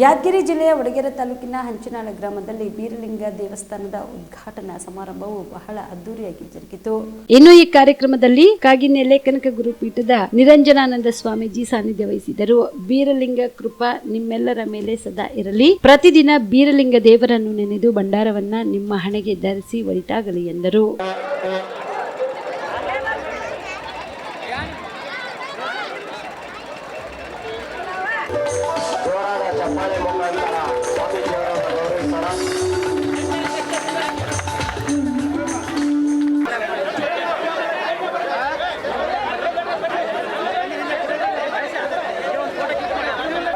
ಯಾದಗಿರಿ ಜಿಲ್ಲೆಯ ವಡಗೇರೆ ತಾಲೂಕಿನ ಹಂಚಿನಾಳ ಗ್ರಾಮದಲ್ಲಿ ಬೀರಲಿಂಗ ದೇವಸ್ಥಾನದ ಉದ್ಘಾಟನಾ ಸಮಾರಂಭವು ಬಹಳ ಅದ್ದೂರಿಯಾಗಿ ಜರುಗಿತು. ಇನ್ನು ಈ ಕಾರ್ಯಕ್ರಮದಲ್ಲಿ ಕಾಗಿನೆಲೆ ಕನಕ ಗುರುಪೀಠದ ನಿರಂಜನಾನಂದ ಸ್ವಾಮೀಜಿ ಸಾನ್ನಿಧ್ಯ ವಹಿಸಿದರು. ಬೀರಲಿಂಗ ಕೃಪಾ ನಿಮ್ಮೆಲ್ಲರ ಮೇಲೆ ಸದಾ ಇರಲಿ. ಪ್ರತಿದಿನ ಬೀರಲಿಂಗ ದೇವರನ್ನು ನೆನೆದು ಭಂಡಾರವನ್ನ ನಿಮ್ಮ ಹಣೆಗೆ ಧರಿಸಿ ಒಳಿತಾಗಲಿ ಎಂದರು.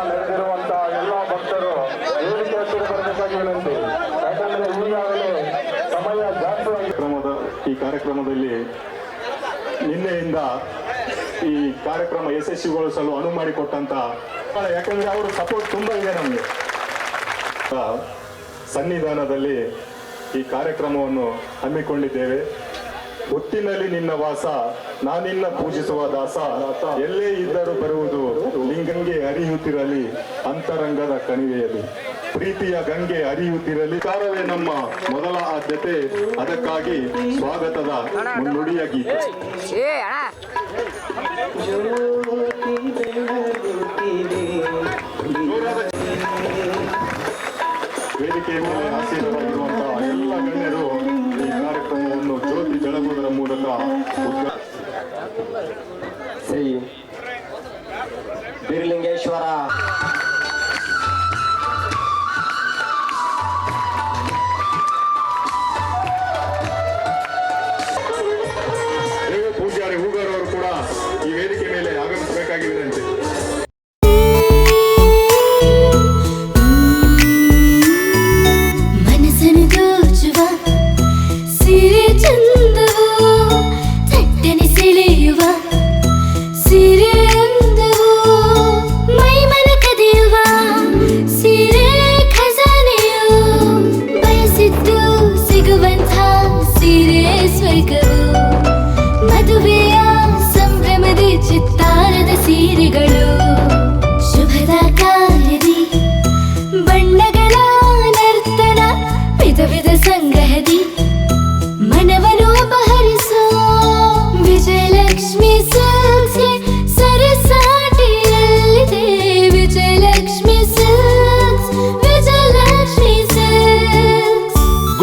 ನಡೆದಿರುವಂತಹ ಎಲ್ಲ ಭಕ್ತರು ವೇದಿಕೆ ಬರಬೇಕಾಗಿ ವಿನಂತಿ. ಯಾಕಂದ್ರೆ ಸಮಯ ಜಾಸ್ತಿ ಈ ಕಾರ್ಯಕ್ರಮದಲ್ಲಿ ನಿನ್ನೆಯಿಂದ ಈ ಕಾರ್ಯಕ್ರಮ ಯಶಸ್ವಿಗೊಳಿಸಲು ಅನುವು ಮಾಡಿಕೊಟ್ಟಂತ ಯಾಕಂದ್ರೆ ಅವರು ಸಪೋರ್ಟ್ ತುಂಬಾ ಇದೆ ನಮಗೆ. ಸನ್ನಿಧಾನದಲ್ಲಿ ಈ ಕಾರ್ಯಕ್ರಮವನ್ನು ಹಮ್ಮಿಕೊಂಡಿದ್ದೇವೆ. ಹೊತ್ತಿನಲ್ಲಿ ನಿನ್ನ ವಾಸ, ನಾನಿನ್ನ ಪೂಜಿಸುವ ದಾಸ, ಎಲ್ಲೇ ಇದ್ದರೂ ಬರುವುದು ಲಿಂಗಂಗೆ ಅರಿಯುತ್ತಿರಲಿ, ಅಂತರಂಗದ ಕಣಿವೆಯಲ್ಲಿ. ಪ್ರೀತಿಯ ಗಂಗೆ ಹರಿಯುತ್ತಿರಲಿ. ಕಾರವೇ ನಮ್ಮ ಮೊದಲ ಆದ್ಯತೆ. ಅದಕ್ಕಾಗಿ ಸ್ವಾಗತದ ಮುನ್ನುಡಿಯ ಗೀತೆ. ವೇದಿಕೆ ವೇದಿಕೆಯ ಮೇಲೆ ಆಸೀನರಾಗಿರುವಂತಹ ಎಲ್ಲ ಗಣ್ಯರು ಈ ಕಾರ್ಯಕ್ರಮವನ್ನು ಜ್ಯೋತಿ ಬೆಳಗುವುದರ ಮೂಲಕ ಶ್ರೀ ಬೀರಲಿಂಗೇಶ್ವರ